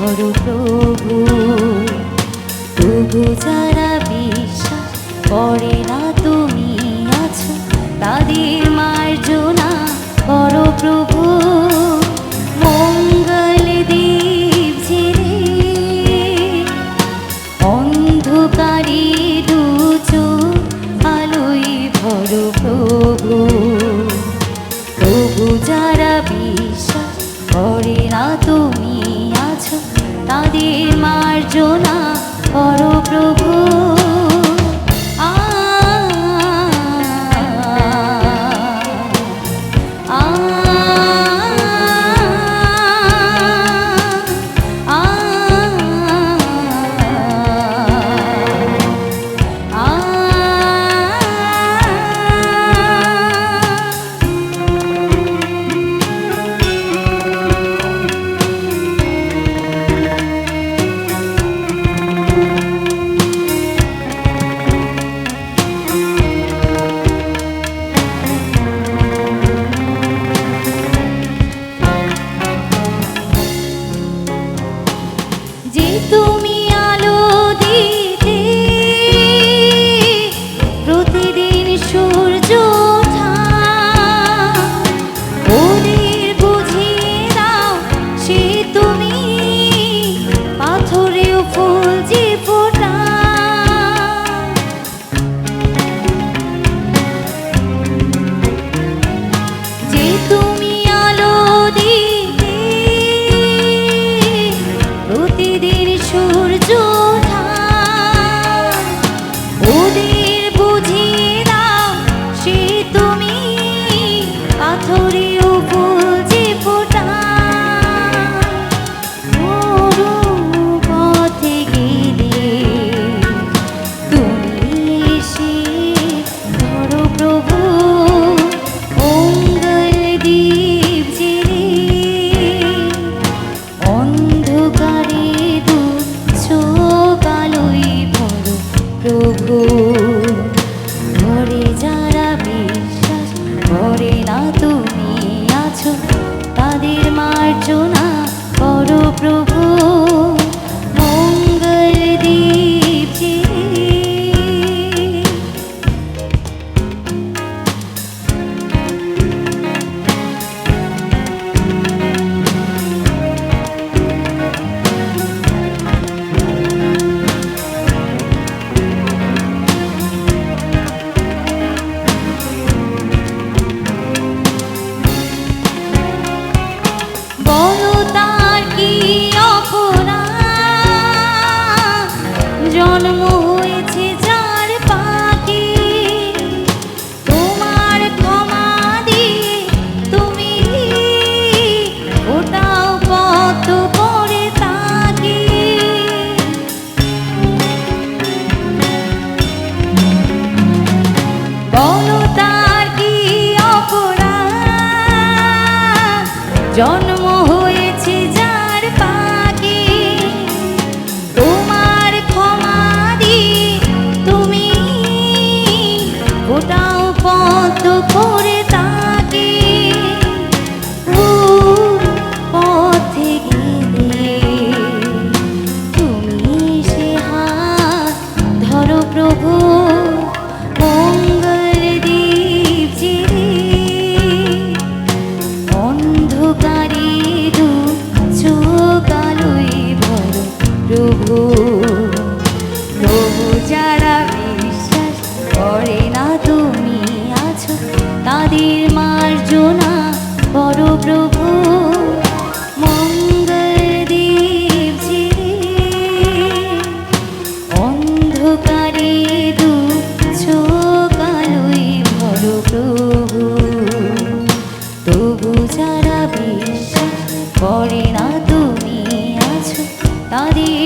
করো প্রভু তবু যারা বিশ্বাস করে না তাদের মার্জনা করো। জন্ম হয়েছে যার পাখি। তোমার ক্ষমা দিয়ে তুমি ওটাও পথ করে থাকি। বলো তার কি অপরাধ? জন তাদের মার্জনা বড় প্রভু অন্ধকারে বড় প্রভু। তবু যারা বিশ্বাস করে না, তুমি আছো তাদের